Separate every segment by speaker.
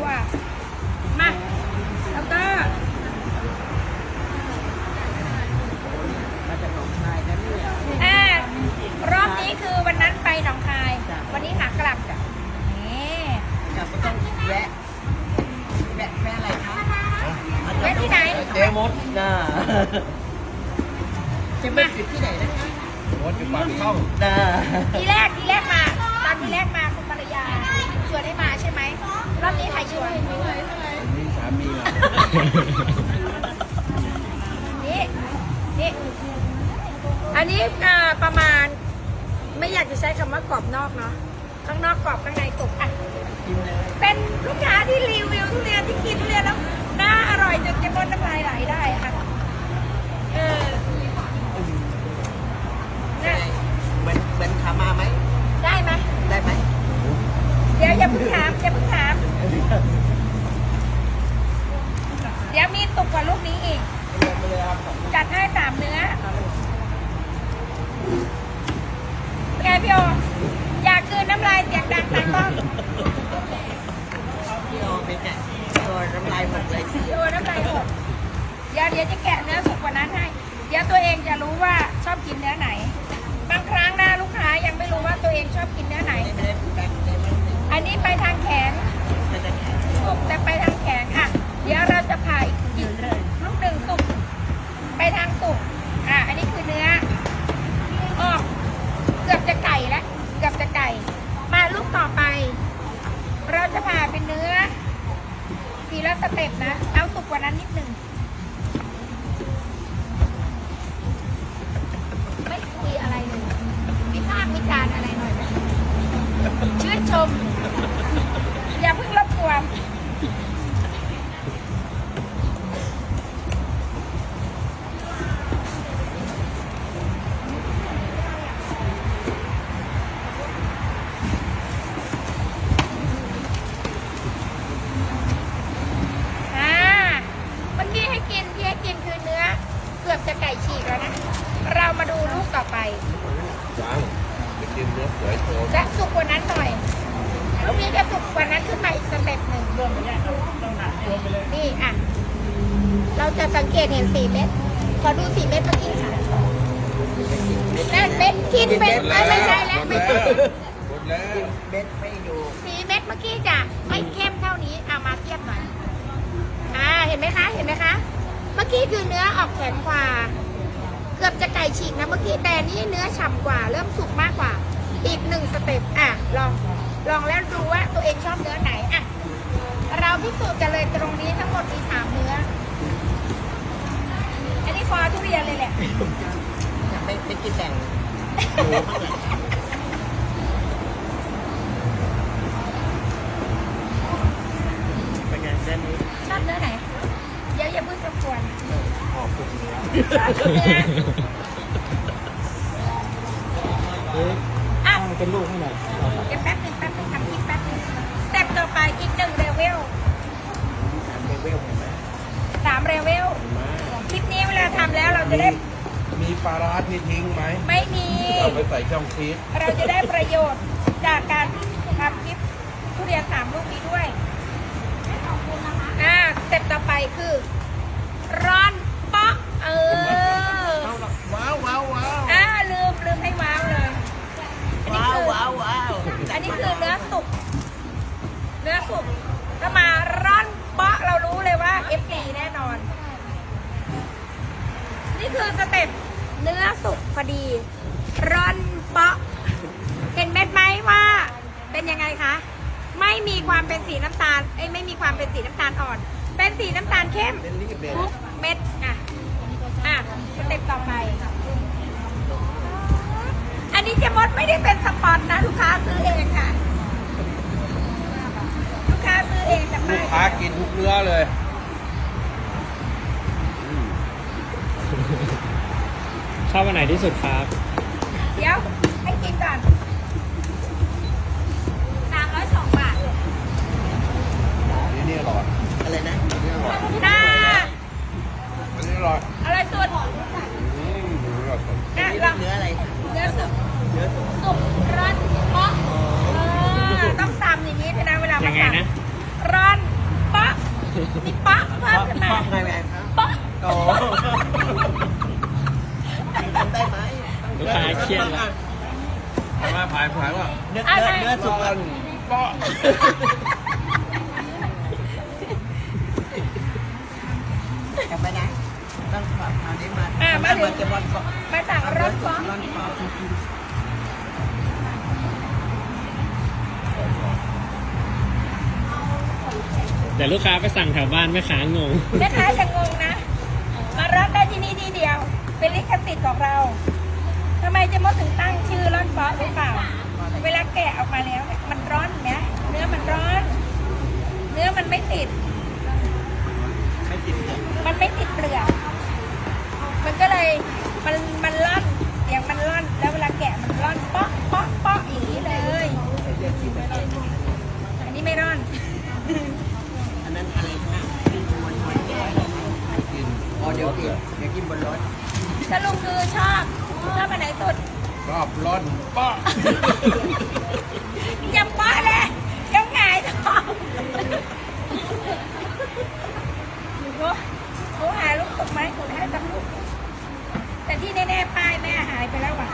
Speaker 1: ตัว มา แล้วก็
Speaker 2: มาจากหนองคายนะเนี่ย
Speaker 1: อ่ารอบนี้คือวันนั้นไปหนองคาย วันนี้ขากลับจ้ะนี่
Speaker 2: กลับก็ต้องแวะแวะแวะอะไรคะ
Speaker 1: ไว้ที่ไหน
Speaker 3: เจ๊มด
Speaker 2: น่าจะไปจุดที่ไหนนะคะ
Speaker 3: มดอยู่ปากช่อง
Speaker 2: น่า
Speaker 1: ทีแรกทีแรกมา ตอนทีแรกมาคุณภรรยา ชวนให้มาใช่ไหมรอบนี้ใครชวน
Speaker 3: นี่สามีเหรอ
Speaker 1: นี่นี่อันนี้อ่าประมาณ ไม่อยากจะใช้คำว่ากรอบนอกเนาะข้างนอกกรอบข้างในสุกอะ
Speaker 2: กินเลย
Speaker 1: เป็นลูกค้าที่รีวิวทุเรียนที่กินทุเรียนแล้วน่าอร่อยจนจะบนน้ำลายไหลได้อะเออน่ะ
Speaker 2: เหมือนเหมือนขามาไหม
Speaker 1: ได้ไหม
Speaker 2: ได้ไหม
Speaker 1: เดี๋ยวอย่าเพิ่งถามอย่าเพิ่งถาม เดี๋ยวมีตุกกว่าลูกนี้อีก จัดให้สามเนื้อเป็นไงพี่โออยากคืนน้ำลายเสียงดังตังต้อง
Speaker 2: พี่โอ เนี่ยตัวน้ำลายหมดเลย
Speaker 1: โอ้น้ำลายหกเดี๋ยวเดี๋ยวจะแกะเนื้อสุกกว่านั้นให้ เดี๋ยวตัวเองจะรู้ว่าชอบกินเนื้อไหน บางครั้งนะลูกค้ายังไม่รู้ว่าตัวเองชอบกินเนื้อไหน
Speaker 2: ไม่ได้แบ่งได้ไหม
Speaker 1: อันนี้ไปทางแขน
Speaker 2: มันจะแข็ง
Speaker 1: สุกแต่ไปทางแขนอะ เดี๋ยวเราจะผ่าอีกอีกลูก จะสังเกต
Speaker 3: เห็
Speaker 1: นสีเม็ด ขอดูสีเม็ดเมื่อกี้ค่ะนั่นเม็ดกินเป็นไม่ไม่ใช่แล้วไม่ใช่
Speaker 3: หมดแล้ว
Speaker 2: เบ็ดไม่อยู่
Speaker 1: สีเม็ดเมื่อกี้จะไม่เข้มเท่านี้เอามาเทียบหน่อยอ่าเห็นไหมคะเห็นไหมคะ เมื่อกี้คือเนื้อออกแข็งกว่า เกือบจะไก่ฉีกนะเมื่อกี้แต่นี่เนื้อฉ่ำกว่า เริ่มสุกมากกว่า อีกหนึ่งสเต็ปอะลองลองแล้วดูว่าตัวเองชอบเนื้อไหนอะเราพิสูจน์กันเลยตรงนี้ทั้งหมดมีสามเนื้ออันนี้ คอทุเรียนเลยแหละ
Speaker 2: อยากไปไปกินแต่งหมูบ้างแหละ
Speaker 3: เป็นไงเส้นนี้
Speaker 1: ชอบเนื้อไหนเดี๋ยวอย่าเพิ่งรบกวน
Speaker 3: หอมสุดเนื้อ
Speaker 1: ชอบเนื้ออะ
Speaker 3: เป็นลูกให้หน่อย
Speaker 1: เดี๋ยวแป๊บหนึงแป๊บหนึงทำคลิปแป๊บหนึงสเต็ปต่อไปอีกหนึ่งเลเวล
Speaker 3: เลเวลเห็นไจะ
Speaker 1: ได้
Speaker 3: มีปลาร้าที่ทิ้งไหม
Speaker 1: ไม่มี
Speaker 3: เอาไปใส่ช่องฟีด
Speaker 1: เราจะได้ประโยชน์จากการทำคลิปทุเรียนสามลูกนี้ด้วยอ่าสเต็ปต่อไปคือร้อนเปาะเออ
Speaker 2: ว้าวว้าวว้าว
Speaker 1: อ่าลืมลืมให้ว้าวเลย อันนี้
Speaker 2: ว้าว
Speaker 1: คือ
Speaker 2: ว้าวว้าว
Speaker 1: อันนี้คือเนื้อสุก เนื้อสุกถ้ามาร่อนเปาะเรารู้เลยว่า FD แน่นอน นี่คือสเต็ปเนื้อสุกพอดี ร่อนเปาะ เห็นเม็ดไหมว่า เป็นยังไงคะ ไม่มี ความเป็นสีน้ำตาลเอ้ยไม่มีความเป็นสีน้ำตาลอ่อน เป็นสีน้ำตาลเข้ม
Speaker 3: เป็นรีบเลย
Speaker 1: ทุกเม็ดอะอะสเต็ปต่อไป อันนี้เจมดไม่ได้เป็นสปอนนะลูกค้าซื้อเองค่ะ ลูกค้าซื้อเองจาก
Speaker 3: ลู
Speaker 1: ป้ากย
Speaker 3: ค้ากินทุกเนื้อเลย
Speaker 4: ชอบอันไหนที่สุดครับ
Speaker 1: เดี๋ยวให้กินก่อน น่า
Speaker 3: อันนี้อร่อย
Speaker 1: อะไรสุด
Speaker 3: อืมอร่อยสุด
Speaker 1: น่ะ
Speaker 2: นี่
Speaker 1: ลอง
Speaker 2: เนื้ออะไร
Speaker 1: เนื้อสุก
Speaker 2: เนื้อสุก
Speaker 1: สุกร้อนเปาะเออต้องตำอย่างนี้ด้วยนะเวลามา
Speaker 4: ยังไง
Speaker 1: ตำ
Speaker 4: นะ
Speaker 1: ร้อนเปาะมีเปาะเพิ่มขึ้นมา
Speaker 2: ไงไงครับ
Speaker 1: เปาะ
Speaker 2: โอ้ทำได้ไหม
Speaker 4: ลูกค้าเครียดแล้ว
Speaker 3: เอามาผายผายว่า
Speaker 2: เนื้อเนื้อเนื้อสุก
Speaker 3: ร้อนเปาะ
Speaker 2: กลับไปนะต้องขอคราวนี้มา
Speaker 1: อะมาถึง
Speaker 2: จะร้อนก่อน
Speaker 1: มาสั่งร้อนเปาะ
Speaker 2: ร้อนก่อน
Speaker 4: เดี๋ยวลูกค้าไปสั่งแถวบ้านไม่ค้างง
Speaker 1: แม่ค้าจะงงนะ มาร้อนได้ที่นี่ที่เดียว เป็นลิขสิทธิ์ของเราทำไมเจะมดถึงตั้งชื่อร้อนเปาะหรือเปล่า เวลาแกะออกมาแล้วเนี่ยมันร้อนเห็นไหมเนื้อมันร้อน เนื้อมันไม่ติด สรุปคือชอบชอบอันไหนสุด
Speaker 3: รอบร้อนเปาะ
Speaker 1: ยังเปาะเลยยังหงายท้องหนูหนูหาลูกตกไหมหนูให้ตั้งลูกแต่ที่แน่ๆป้ายแม่หายไปแล้วว่ะ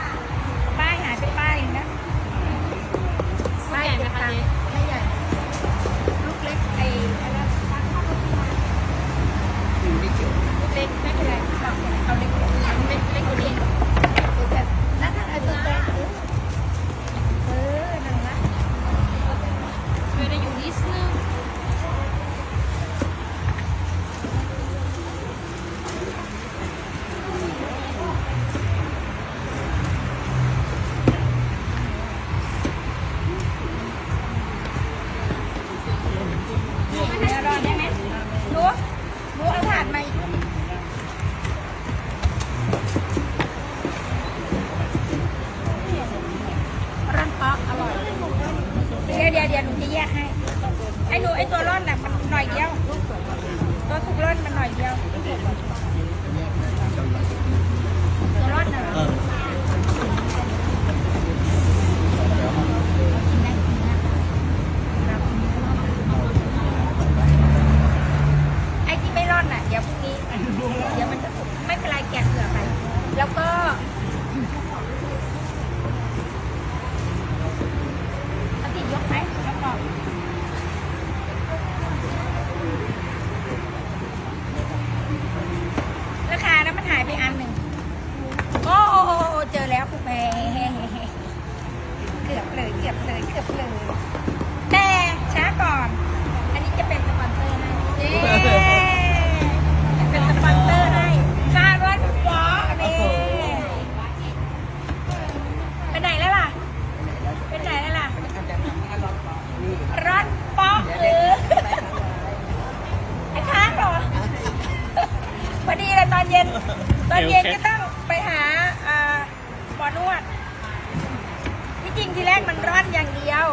Speaker 1: ที่แรกมันร้อนอย่างเดียว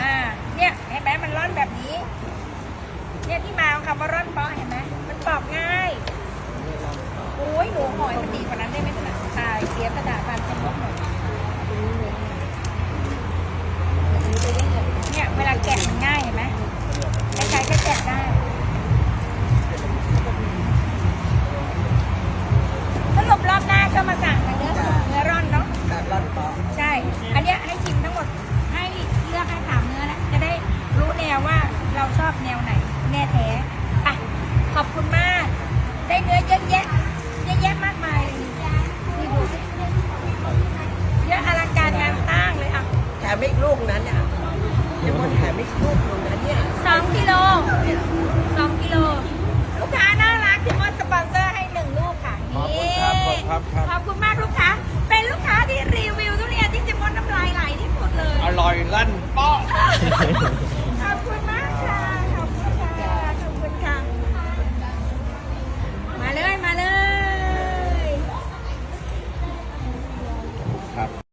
Speaker 1: อ่า
Speaker 2: เนี่ย
Speaker 1: เห็นไหมมันร้อนแบบนี้ เนี่ยที่มาของคำว่าร้อนปอรเห็นไหมมันปอกง่ายโอ้ยหนูหอยมันดีกว่านั้นได้ไหมขนาดตายเสียกระดาษพันชป็นลบหน่อย หนแน่แท้ไปขอบคุณมาก ได้เนื้อเยอะแยะเยอะแยะมากมายเลยนี่ดูเยอะอลังการงานตั้งเลยอะแถมอีกลูกนั้นเนี่ะจะมดแถมอีกลูกนั้นเนี่ยสองกิโลสองกิโลลูกค้าน่ารักที่มดสปอนเซอร์